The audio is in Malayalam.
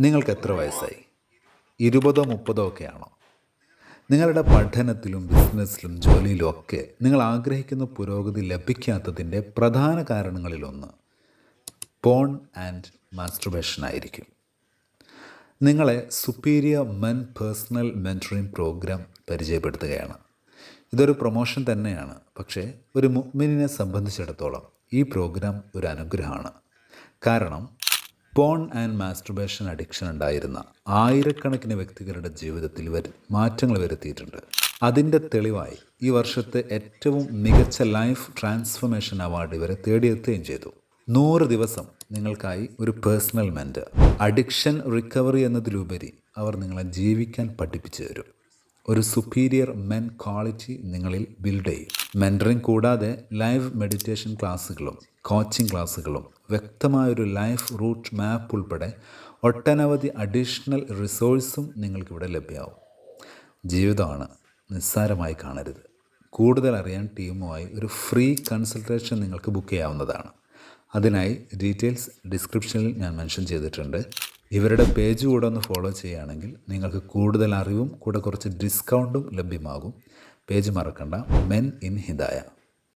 നിങ്ങൾക്ക് എത്ര വയസ്സായി? ഇരുപതോ മുപ്പതോ ഒക്കെയാണോ? നിങ്ങളുടെ പഠനത്തിലും ബിസിനസ്സിലും ജോലിയിലും ഒക്കെ നിങ്ങൾ ആഗ്രഹിക്കുന്ന പുരോഗതി ലഭിക്കാത്തതിന്റെ പ്രധാന കാരണങ്ങളിലൊന്ന് പോൺ ആൻഡ് മാസ്റ്റർബേഷൻ ആയിരിക്കും. നിങ്ങളെ superior men personal mentoring programme പരിചയപ്പെടുത്തുകയാണ്. ഇതൊരു പ്രൊമോഷൻ തന്നെയാണ് പക്ഷേ ഒരു മുഗ്മിനെ സംബന്ധിച്ചിടത്തോളം ഈ പ്രോഗ്രാം ഒരു അനുഗ്രഹമാണ്. കാരണം പോൺ ആൻഡ് മാസ്റ്റർബേഷൻ അഡിക്ഷൻ ഉണ്ടായിരുന്ന ആയിരക്കണക്കിന് വ്യക്തികളുടെ ജീവിതത്തിൽ മാറ്റങ്ങൾ വരുത്തിയിട്ടുണ്ട്. അതിന്റെ തെളിവായി ഈ വർഷത്തെ ഏറ്റവും മികച്ച ലൈഫ് ട്രാൻസ്ഫർമേഷൻ അവാർഡ് ഇവരെ തേടിയെത്തുകയും ചെയ്തു. നൂറ് ദിവസം നിങ്ങൾക്കായി ഒരു പേഴ്സണൽ മെന്റർ അഡിക്ഷൻ റിക്കവറി എന്നതിലുപരി അവർ നിങ്ങളെ ജീവിക്കാൻ പഠിപ്പിച്ചു തരും. ഒരു സുപ്പീരിയർ മെൻ ക്വാളിറ്റി നിങ്ങളിൽ ബിൽഡ് ചെയ്യും. മെന്ററിങ് കൂടാതെ ലൈവ് മെഡിറ്റേഷൻ ക്ലാസ്സുകളും കോച്ചിങ് ക്ലാസ്സുകളും വ്യക്തമായൊരു ലൈഫ് റൂട്ട് മാപ്പ് ഉൾപ്പെടെ ഒട്ടനവധി അഡീഷണൽ റിസോഴ്സും നിങ്ങൾക്കിവിടെ ലഭ്യമാവും ജീവിതമാണ് നിസ്സാരമായി കാണരുത്. കൂടുതൽ അറിയാൻ ടീമുമായി ഒരു ഫ്രീ കൺസൾട്ടേഷൻ നിങ്ങൾക്ക് ബുക്ക് ചെയ്യാവുന്നതാണ്. അതിനായി ഡീറ്റെയിൽസ് ഡിസ്ക്രിപ്ഷനിൽ ഞാൻ മെൻഷൻ ചെയ്തിട്ടുണ്ട്. ഇവരുടെ പേജ് കൂടെ ഒന്ന് ഫോളോ ചെയ്യുകയാണെങ്കിൽ നിങ്ങൾക്ക് കൂടുതൽ അറിവും കൂടെ കുറച്ച് ഡിസ്കൗണ്ടും ലഭ്യമാകും. പേജ് മറക്കണ്ട. Men in Hidaya